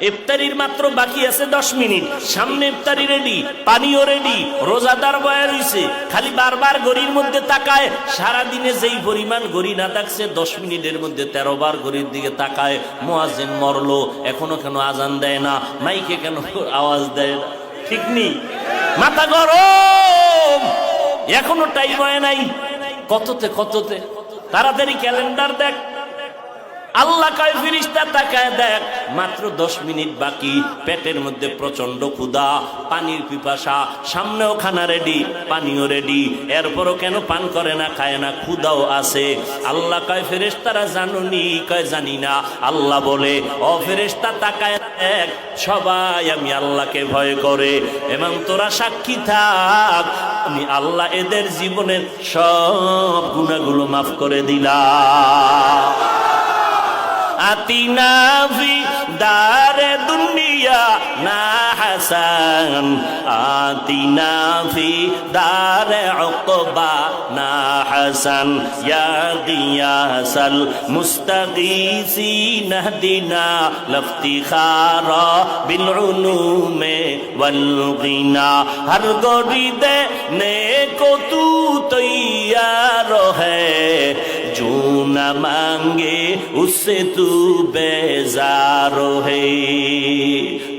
ইফতারির মাত্র বাকি আছে দশ মিনিট। সামনে ইফতারি রেডি পানিও রেডি রোজাদার বয়া রইছে। খালি বারবার গড়ির মধ্যে তাকায় সারা দিনে যেই পরিমাণ গড়ি না থাকছে, দশ মিনিটের মধ্যে তেরো বার গড়ির দিকে তাকায়। মোয়াজেন মরলো, এখনও কেন আজান দেয় না, মাইকে কেন আওয়াজ দেয় না? ঠিক নেই মাথা গরম! এখনও টাইম হয় নাই। কততে কততে? তাড়াতাড়ি ক্যালেন্ডার দেখ। আল্লাহ কয়, ফিরিস্তা তাকায় দেখ, মাত্র দশ মিনিট বাকি। পেটের মধ্যে প্রচণ্ড ক্ষুধা, পানির পিপাসা, সামনেও খানা রেডি পানিও রেডি এরপরও কেন পান করে না, খায় না, ক্ষুধাও আছে। আল্লাহ কয়, ফেরেস্তারা জানুনি, কয়, জানি না। আল্লাহ বলে, ও ফেরেস্তা তাকায় দেখ, সবাই আমি আল্লাহকে ভয় করে। এবং তোরা সাক্ষী থাক, আমি আল্লাহ এদের জীবনের সব গুণাগুলো মাফ করে দিলাম। আতিনা ফি দারে দুনিয়া না হাসান। আতিনা ফি দারে উকবা না হাসান। ইয়া গিয়াসাল মুস্তাগীসিন হদিনা লফতিখারা বিল উলুমে ওয়াল গিনা হর গরিদে নেকো তু তৈয়ার হ্যায় न मांगे उससे तू बेजार है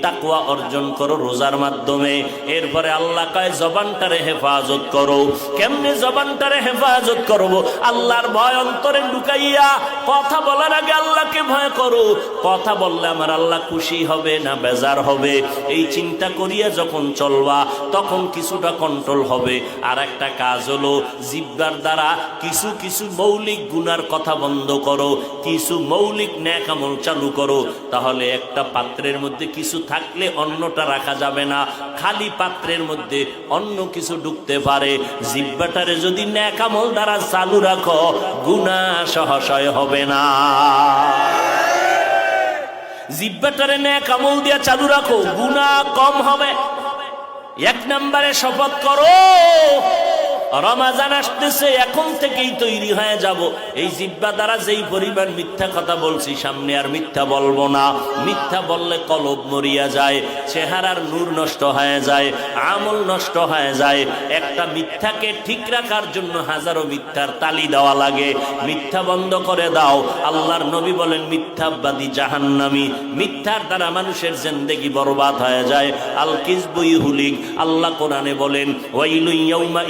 তাকওয়া অর্জন করো রোজার মাধ্যমে। এরপরে আল্লাহ কয়, জবানটারে হেফাজত করো। কেমনে জবানটারে হেফাজত করব? আল্লাহর ভয় অন্তরে লুকাইয়া কথা বলার আগে আল্লাহকে ভয় করো। কথা বললে আমার আল্লাহ খুশি হবে না বেজার হবে? এই চিন্তা করিয়া যখন চলবা, তখন কিছুটা কন্ট্রোল হবে। আর একটা কাজ হলো, জিব্বার দ্বারা কিছু কিছু মৌলিক গুনার কথা বন্ধ করো। কিছু মৌলিক ন্যাকামল চালু করো। তাহলে একটা পাত্রের মধ্যে কিছু থাকলে অন্যটা রাখা যাবে না। খালি পাত্রের মধ্যে অন্য কিছু ঢুকতে পারে। জিব্বাটারে যদি ন্যাকামল দ্বারা চালু রাখো গুণা সহসয় হবে না। জিব্বাটারে ন্যাকামল দিয়া চালু রাখো গুণা কম হবে। এক নম্বরে শপথ করো রমাজান আসতেছে, এখন থেকেই তৈরি হয়ে যাব। এই জিব্বা দ্বারা যেই পরিমাণ মিথ্যা কথা বলছি, সামনে আর মিথ্যা বলব না। মিথ্যা বললে কলব মরিয়া যায়, চেহারার নূর নষ্ট হয়ে যায়, আমল নষ্ট হয়ে যায়। একটা মিথ্যাকে ঠিক রাখার জন্য হাজারো মিথ্যার তালি দেওয়া লাগে। মিথ্যা বন্ধ করে দাও। আল্লাহর নবী বলেন, মিথ্যাবাদী জাহান্নামি। মিথ্যার দ্বারা মানুষের জিন্দেগি বরবাদ হয়ে যায়। আল কিসবুই হুলিক আল্লাহ কোরআনে বলেন ওয়াইলু ইয়াউমা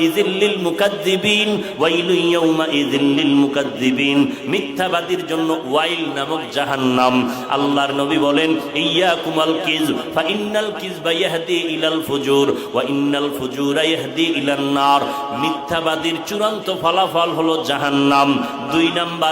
মিথ্যাবাদীর জন্য ওয়াইল নামক জাহান্নাম। আল্লাহর নবী বলেন ইয়াকুমাল কিজ ফা ইন্নাল ইলাল ফুজুর, ওয়া ইন্নাল ফুজুরা ইলান নার। মিথ্যাবাদীর চূড়ান্ত ফলাফল হলো জাহান্নাম। দুই নাম্বার